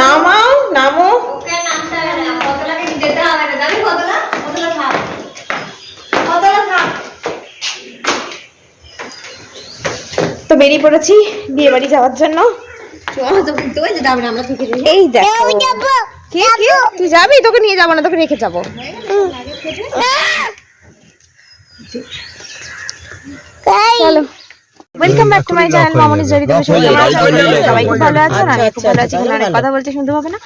নামাও নামো। তো বেরিয়ে পড়েছি বিয়ে বাড়ি যাওয়ার জন্য। এই দেখো। কে কে? তুই যাবি? তোকে নিয়ে যাব না তোকে রেখে যাব। চলো। Welcome back to my channel মামনি জরি তুমি সবাই কেমন আছো সবাই খুব ভালো আছো আমি খুব ভালো আছি এখানে অনেক কথা বলতে শুনতে পাবে না?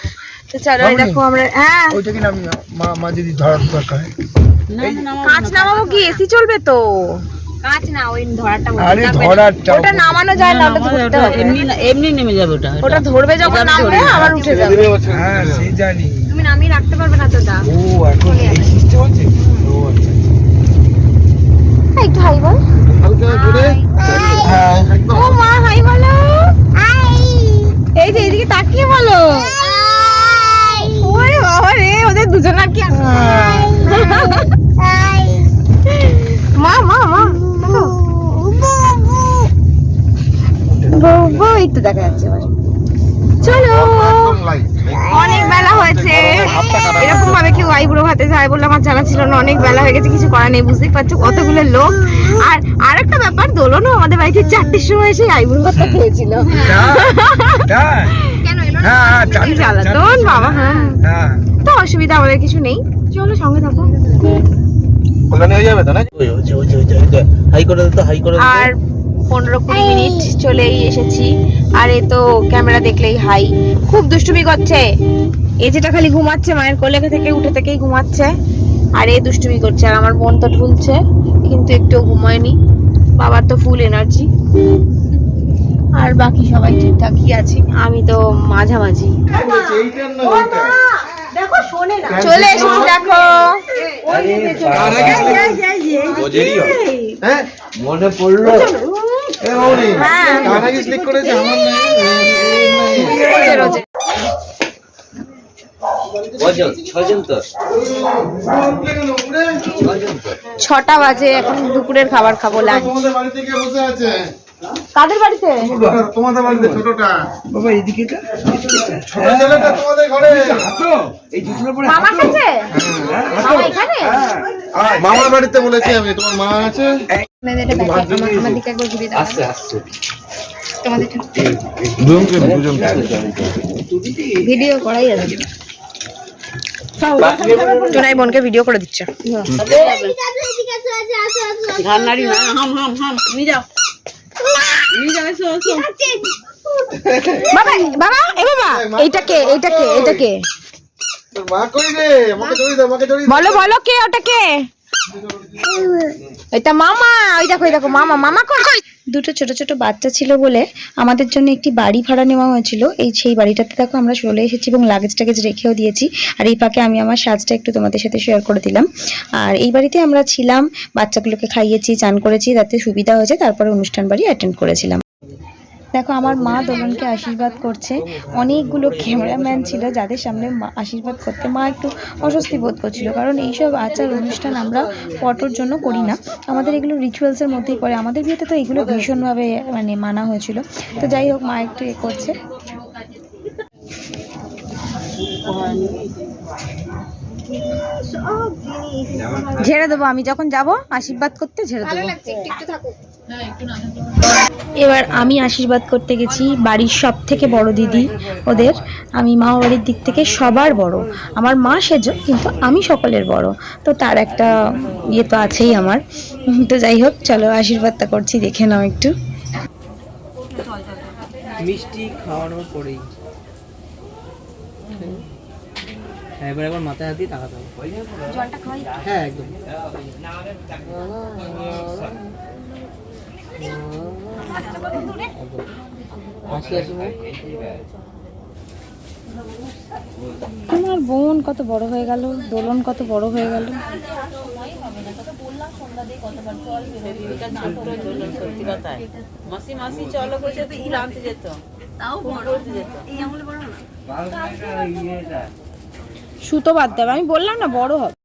তো চলো এই দেখো আমরা হ্যাঁ। ওইটা কি নামি মা মা যদি ধরার দরকার হয়? কাঁচ নামাবো কি? এসি চলবে তো। কাঁচ না ওই ধরাটা আরে ধরারটা ওটা নামানো যায় না ওটা ধরতে হবে। এমনি এমনি নেমে যাবে ওটা ওটা। ধরবে যখন নামবে আবার উঠে যাবে। হ্যাঁ সেই জানি। তুমি নামিয়ে রাখতে পারবে না তো দা ও এখন এই সিস্টেম আছে? ও আচ্ছা একটু হাই বল। হালকা করে হ্যাঁ ও মা হাই বলো এই যে এদিকে তাকিয়ে বলো ওরে বাবা রে ওদের দুজনার কি মা মা মা দেখো। বউ, বউ, এই তো দেখা যাচ্ছে এবার। চলো। অনেক বেলা হয়েছে। এরকম ভাবে কেউ আইবুড়ো ভাতে যায় বলে আমার জানা ছিল না অনেক বেলা হয়ে গেছে কিছু করার নেই বুঝতেই পারছ কতগুলো লোক। আর আরেকটা ব্যাপার দোলনও আমাদের বাড়িতে চারটের সময় এসে আইবুড়ো ভাতটা খেয়েছিল। হ্যাঁ কেন এলো না? হ্যাঁ হ্যাঁ জ্বালাতন বাবা হ্যাঁ। হ্যাঁ। তো অসুবিধা আমাদের কিছু নেই। চলো সঙ্গে থাকো। ওখানে হয়ে যাবে তো না। হাই করে হাই করে আর পনেরো কুড়ি মিনিট চলেই এসেছি। আর এ তো ক্যামেরা দেখলেই হাই। খুব দুষ্টুমি করছে। এ যেটা খালি ঘুমাচ্ছে মায়ের কোলে থেকে উঠে থেকেই ঘুমাচ্ছে। আর এ দুষ্টুমি করছে আর আমার বোন তো ঢুলছে কিন্তু একটু ঘুমায়নি। বাবার তো ফুল এনার্জি আর বাকি সবাই ঠিকঠাকই আছে। আমি তো মাঝামাঝি। দেখো। শোনে না চলে এসেছি দেখো হ্যাঁ মনে পড়ল। হ্যাঁ ছটা বাজে এখন দুপুরের খাবার খাব লাঞ্চ কাদের বাড়িতে? তোমাদের বাড়িতে ছোটটা। বাবা এইদিকে ছোট ছেলেটা তোমাদের ঘরে। এই দুটোর পরে মামা কাছে? মামা এখানে? মামার বাড়িতে বলেছি আমি তোমার মা আছে? ভিডিও করাই আছে। তোরাই বোনকে ভিডিও করে দিচ্ছে। ঘাড় নাড়ি হাম হাম হাম নিয়ে যাও। নিয়ে যাও এসো এসো বাবা বাবা এ বাবা এইটা কে এইটা কে এটা কে মা কই রে আমাকে জড়িয়ে দাও আমাকে জড়িয়ে বলো বলো কে ওটা কে এটা মামা, ওই দেখো দেখো, মামা মামা কই? দুটো ছোট ছোট বাচ্চা ছিল বলে আমাদের জন্য একটি বাড়ি ভাড়া নেওয়া হয়েছিল। এই সেই বাড়িটাতে দেখো আমরা চলে এসেছি এবং লাগেজ টাগেজ রেখেও দিয়েছি। আর এই ফাঁকে আমি আমার সাজটা একটু তোমাদের সাথে শেয়ার করে দিলাম। আর এই বাড়িতে আমরা ছিলাম, বাচ্চাগুলোকে খাইয়েছি, চান করেছি তাতে সুবিধা হয়েছে, তারপরে অনুষ্ঠান বাড়ি অ্যাটেন্ড করেছিলাম। দেখো, আমার মা দোলনকে আশীর্বাদ করছে। অনেকগুলো ক্যামেরাম্যান ছিল যাদের সামনে আশীর্বাদ করতে। মা একটু অস্বস্তি বোধ করছিল, কারণ এইসব আচার অনুষ্ঠান আমরা ফটোর জন্য করি না। আমাদের এগুলো রিচুয়ালসের মধ্যেই পড়ে। আমাদের বিয়েতে তো এগুলো ভীষণভাবে মানে মানা হয়েছিল। তো যাই হোক, মা একটু এ করছে। ঝেড়ে দেবো আমি যখন যাব আশীর্বাদ করতে ঝেড়ে দেবো। এবার আমি আশীর্বাদ করতে গেছি বাড়ির সব থেকে বড় দিদি ওদের। আমি মা বাড়ির দিক থেকে সবার বড়। আমার মা সেজ কিন্তু আমি সকলের বড়। তো তার একটা ইয়ে তো আছেই আমার। তো যাই হোক চলো আশীর্বাদটা করছি দেখে নাও একটু। মিষ্টি খাওয়ানোর পরেই। এবার একবার মাথায় হাত দিয়ে তাকাতে হবে। হ্যাঁ একদম। হাসি হাসি। আমার বোন কত বড় হয়ে গেল? দোলন কত বড় হয়ে গেল? সত্যি কথাই মাসি মাসি চলো করেছে তো ইল আনতে যেত তাও বড় যেত সুতো বাদ দেবে আমি বললাম না বড় হবে।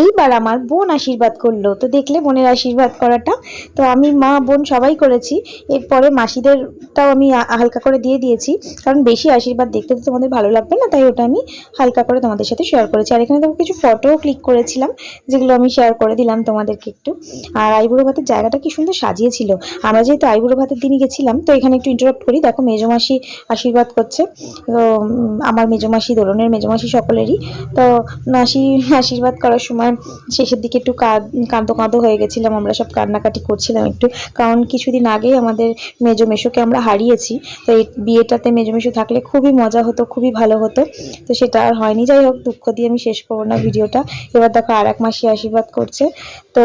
এইবার আমার বোন আশীর্বাদ করল। তো দেখলে বোনের আশীর্বাদ করাটা। তো আমি মা, বোন সবাই করেছি। এরপরে মাসিদেরটাও আমি হালকা করে দিয়ে দিয়েছি। কারণ বেশি আশীর্বাদ দেখতে তো তোমাদের ভালো লাগবে না, তাই ওটা আমি হালকা করে তোমাদের সাথে শেয়ার করেছি। আর এখানে তোমাকে কিছু ফটোও ক্লিক করেছিলাম, যেগুলো আমি শেয়ার করে দিলাম তোমাদেরকে একটু। আর আইবুড়ো ভাতের জায়গাটা কি সুন্দর সাজিয়েছিল। আমরা যেহেতু আইবুড়ো ভাতের দিনই গেছিলাম, তো এখানে একটু ইন্টারাপ্ট করি। দেখো মেজমাসি আশীর্বাদ করছে। তো আমার মেজমাসি দোলনের মেজমাসি সকলেরই। তো মাসি আশীর্বাদ করার সময় শেষের দিকে একটু কাঁদো কাঁদো হয়ে গেছিলাম, আমরা সব কান্নাকাটি করছিলাম একটু। কারণ কিছুদিন আগেই আমাদের মেজো মেশোকে আমরা হারিয়েছি, তো এই বিয়েটাতে মেজো মেশো থাকলে খুবই মজা হতো, খুবই ভালো হতো। তো সেটা আর হয়নি, যাই হোক, দুঃখ দিয়ে আমি শেষ করব না ভিডিওটা। এবার দেখো আর এক মাসি আশীর্বাদ করছে, তো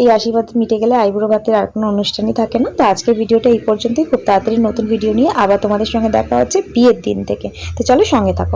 এই আশীর্বাদ মিটে গেলে আইবুড়ো ভাতের আর কোনো অনুষ্ঠানই থাকে না। তো আজকের ভিডিওটা এই পর্যন্তই, খুব তাড়াতাড়ি নতুন ভিডিও নিয়ে আবার তোমাদের সঙ্গে দেখা হচ্ছে বিয়ের দিন থেকে। তো চলো সঙ্গে থাকো।